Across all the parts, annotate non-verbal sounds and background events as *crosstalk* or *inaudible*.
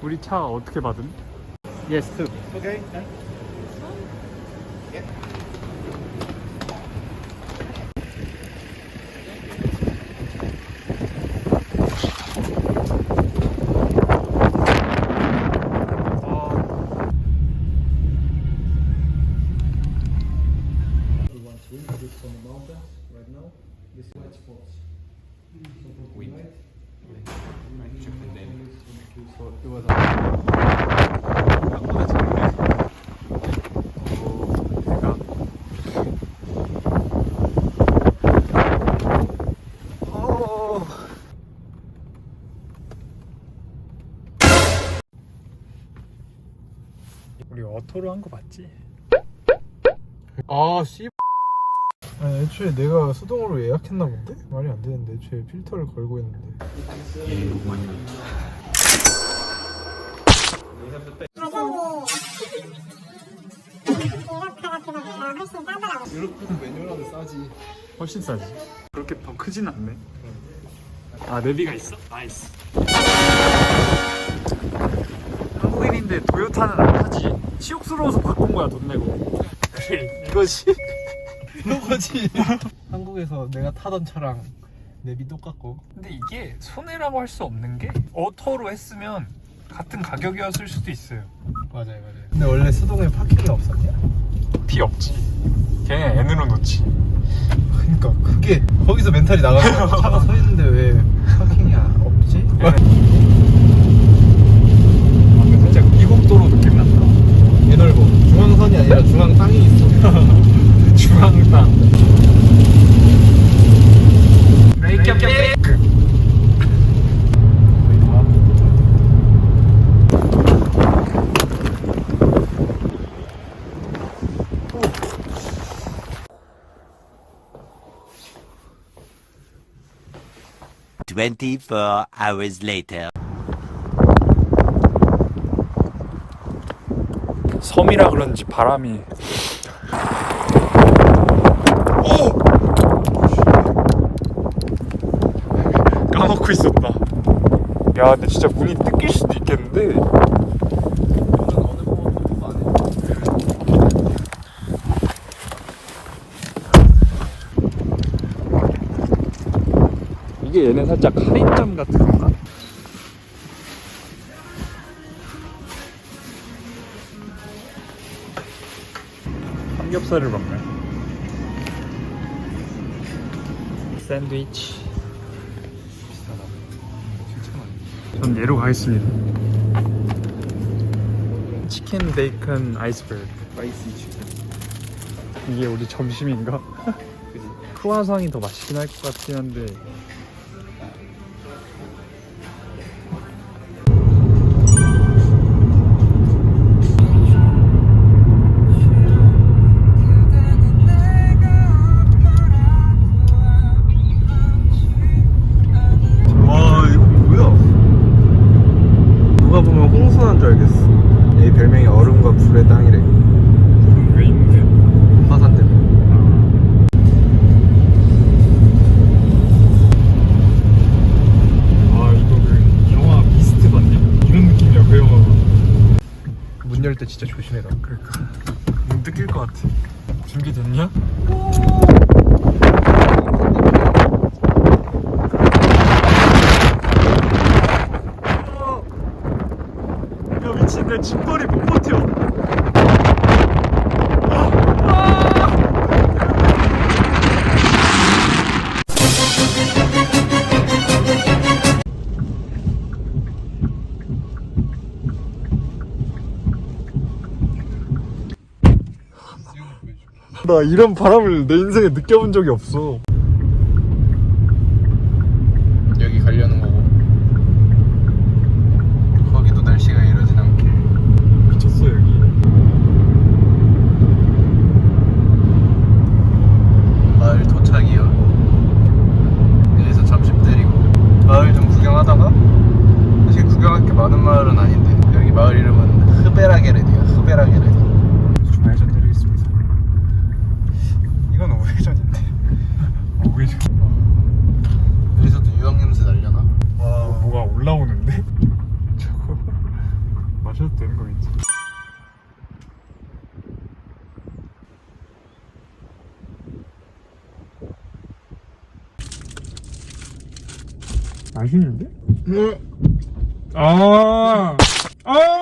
우리 차 어떻게 받음? Yes, too. Okay. 토로 한 거 맞지? 아 씨. 아니 애초에 내가 수동으로 예약했나 본데? 말이 안 되는데 애초에 필터를 걸고 있는데 훨씬 싸지. 그렇게 더 크진 않네. 아 내비가 있어? 나이스. 한국인인데 도요타는 안 타지. 치욕스러워서 바꾼 거야 돈 내고. 그래 이거지. 이거지 *laughs* 한국에서 내가 타던 차랑 내비 똑같고 근데 이게 손해라고 할 수 없는 게 어터로 했으면 같은 가격이었을 수도 있어요. 맞아요 맞아요 근데 원래 수동에 파킹이 없었냐? 피 없지. 걔 N으로 놓지. 그러니까 그게 거기서 멘탈이 나가서 차가 서 있는데 왜 파킹이 안- 없지? 24 hours later. 섬이라 그런지 바람이 까먹고 있었다. 야, 근데 진짜 문이 뜯길 수도 있겠는데. 이게 얘네 살짝 할인점 같은 건가? 삼겹살을 먹네. 샌드위치. 비싸다. 전 얘로 가겠습니다. 치킨 베이컨 아이스berg. 스파이시 치킨 이게 우리 점심인가? *laughs* 크와상이 더 맛있긴 할 것 같긴 한데. 진짜 조심해라 그러니까 문 뜯길 것 같아. 준비됐냐? 야 미친 내 짐벌이 못 버텨. 나 이런 바람을 내 인생에 느껴본 적이 없어. 여기 가려는 거고 맛있는데? 아, 아,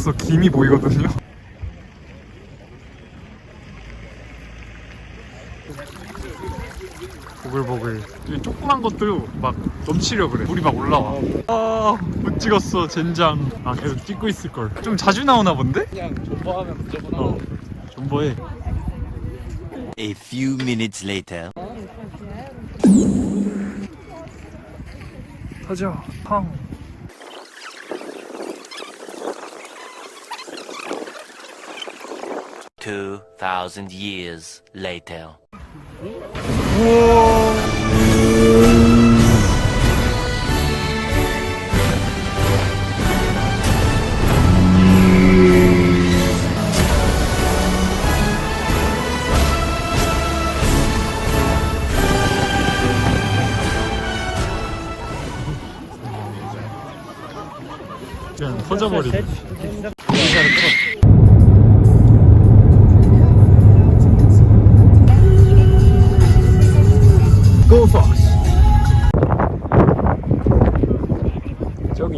벌써 김이 보이거든요. 보글보글. 이 조그만 것도 막 넘치려 그래. 물이 막 올라와. 아, 못 찍었어, 젠장. 아, 계속 찍고 있을 걸. 좀 자주 나오나 본데? 그냥 존버하면 무조건 어. 존버해. A few minutes later. 가자, 팡. Two thousand years later. 그냥 터져버리네.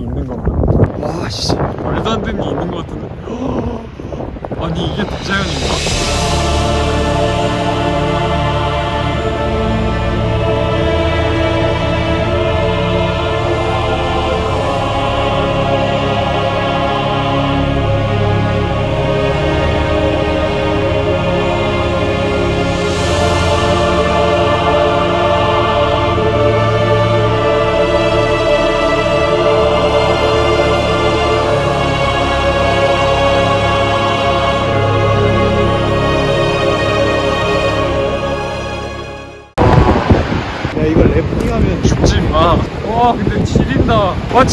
있는 건가? 와 씨 말도 안 되는 게 있는 것 같은데. *gasps* 아니 이게 대자연인가?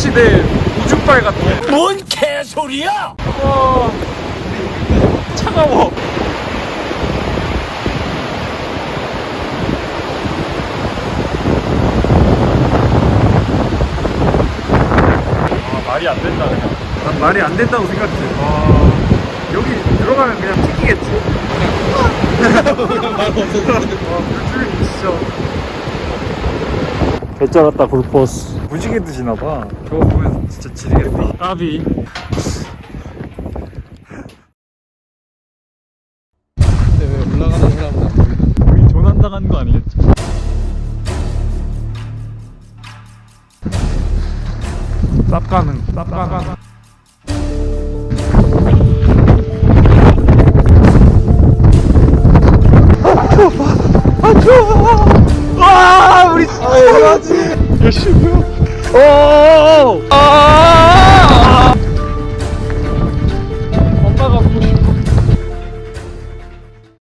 내 우주빨 같아. 뭔 개소리야! 와 차가워. 아 말이 안 된다 그냥. 난 말이 안 된다고 생각해. 와 여기 들어가면 그냥 튀기겠지. 말 없어서 와 물줄 진짜. 개쩔었다 골퍼스. 무지개 드시나 봐. 저거 보면 진짜 지리겠다. 까비. 근데 왜 올라가는 사람은 안 보이나? 우리 조난당한 거 아니겠지? 쌉가능 쌉가능 아 추워 아 우리 아 이거지 열심히 오 아!